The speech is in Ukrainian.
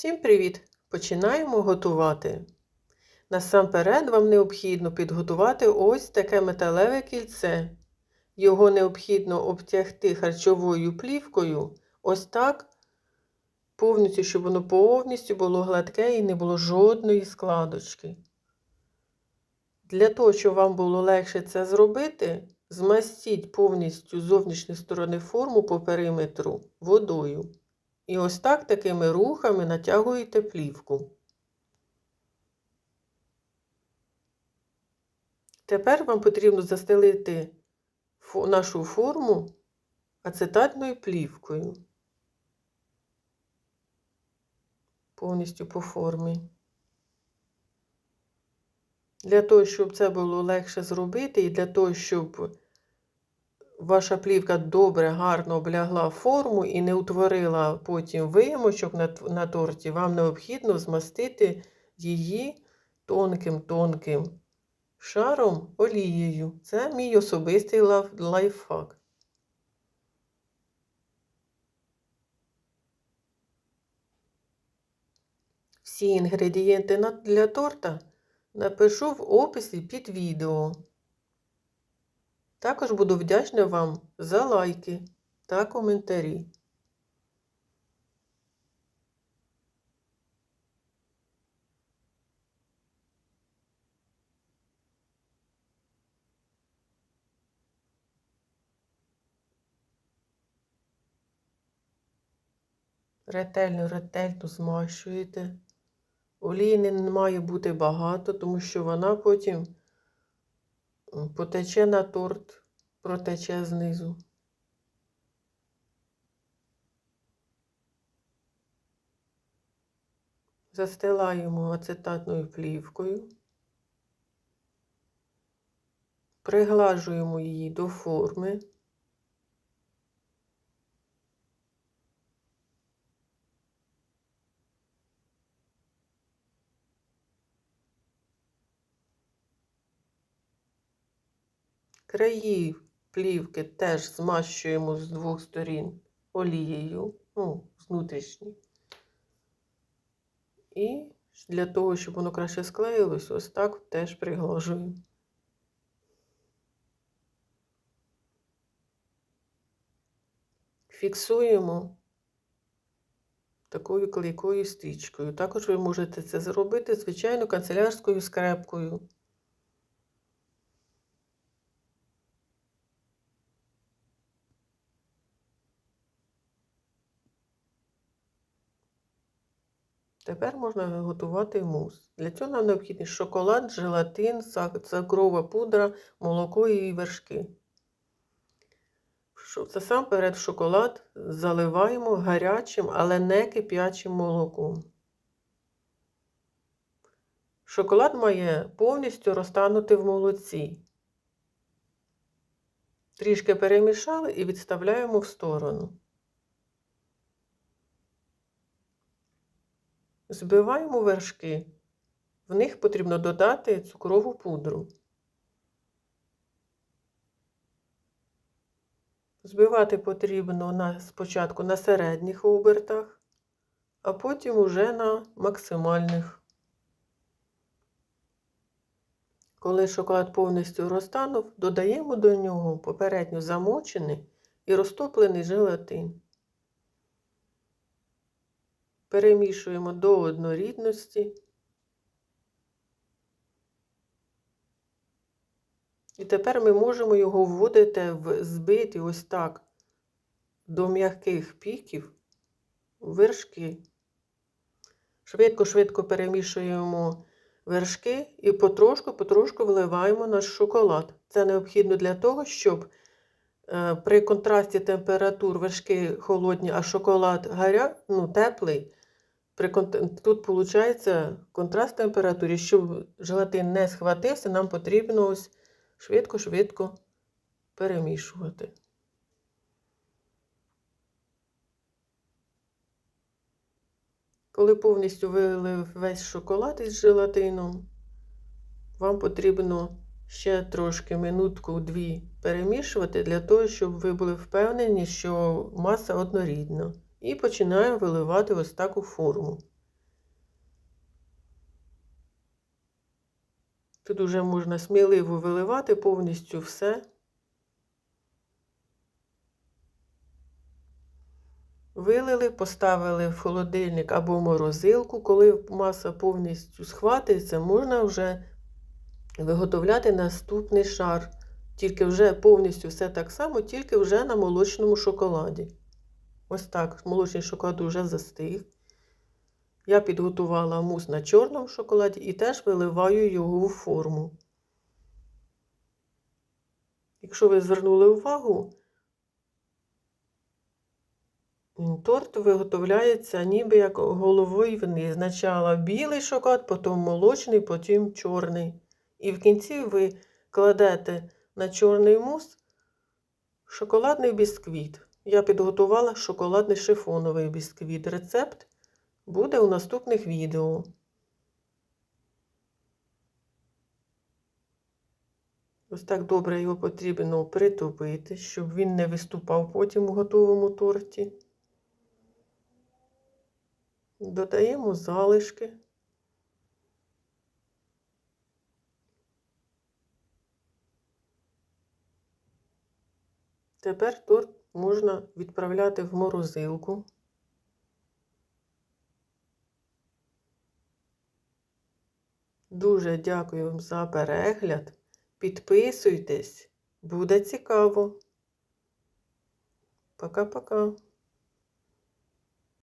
Всім привіт! Починаємо готувати. Насамперед вам необхідно підготувати ось таке металеве кільце. Його необхідно обтягти харчовою плівкою, ось так, повністю, щоб воно повністю було гладке і не було жодної складочки. Для того, щоб вам було легше це зробити, змастіть повністю з зовнішньої сторони форму по периметру водою. І ось так такими рухами натягуєте плівку. Тепер вам потрібно застелити нашу форму ацетатною плівкою. Повністю по формі. Для того, щоб це було легше зробити, і для того, щоб ваша плівка добре, гарно облягла форму і не утворила потім вимочок на, на торті, вам необхідно змастити її тонким-тонким шаром олією. Це мій особистий лайфхак. Всі інгредієнти для торта напишу в описі під відео. Також буду вдячна вам за лайки та коментарі. Ретельно, ретельно змащуєте. Олії не має бути багато, тому що вона потім потече на торт, протече знизу. Застилаємо ацетатною плівкою, приглажуємо її до форми. Краї плівки теж змащуємо з двох сторін олією, ну, з. І для того, щоб воно краще склеїлось, ось так теж приглажуємо. Фіксуємо такою клейкою стрічкою. Також ви можете це зробити, звичайно, канцелярською скрепкою. Тепер можна готувати мус. Для цього нам необхідний шоколад, желатин, цукрова пудра, молоко і вершки. Насамперед шоколад заливаємо гарячим, але не кип'ячим молоком. Шоколад має повністю розтанути в молоці. Трішки перемішали і відставляємо в сторону. Збиваємо вершки. В них потрібно додати цукрову пудру. Збивати потрібно на, спочатку на середніх обертах, а потім уже на максимальних. Коли шоколад повністю розтанув, додаємо до нього попередньо замочений і розтоплений желатин. Перемішуємо до однорідності. І тепер ми можемо його вводити в збиті ось так до м'яких піків вершки. Швидко-швидко перемішуємо вершки і потрошку-потрошку вливаємо наш шоколад. Це необхідно для того, щоб е, при контрасті температур вершки холодні, а шоколад гаря, ну, теплий. Тут виходить контраст температури. Щоб желатин не схватився, нам потрібно ось швидко-швидко перемішувати. Коли повністю вилив весь шоколад із желатином, вам потрібно ще трошки минутку-дві перемішувати, для того, щоб ви були впевнені, що маса однорідна і починаємо виливати ось таку форму. Тут уже можна сміливо виливати повністю все. Вилили, поставили в холодильник або в морозилку. Коли маса повністю схватиться, можна вже виготовляти наступний шар. Тільки вже повністю все так само, тільки вже на молочному шоколаді. Ось так, молочний шоколад вже застиг. Я підготувала мус на чорному шоколаді і теж виливаю його у форму. Якщо ви звернули увагу, торт виготовляється ніби як головою вниз. Спочатку білий шоколад, потім молочний, потім чорний. І в кінці ви кладете на чорний мус шоколадний бісквіт. Я підготувала шоколадний шифоновий бісквіт. Рецепт буде у наступних відео. Ось так добре його потрібно притопити, щоб він не виступав потім у готовому торті. Додаємо залишки. Тепер торт можна відправляти в морозилку. Дуже дякую вам за перегляд. Підписуйтесь, буде цікаво. Пока-пока.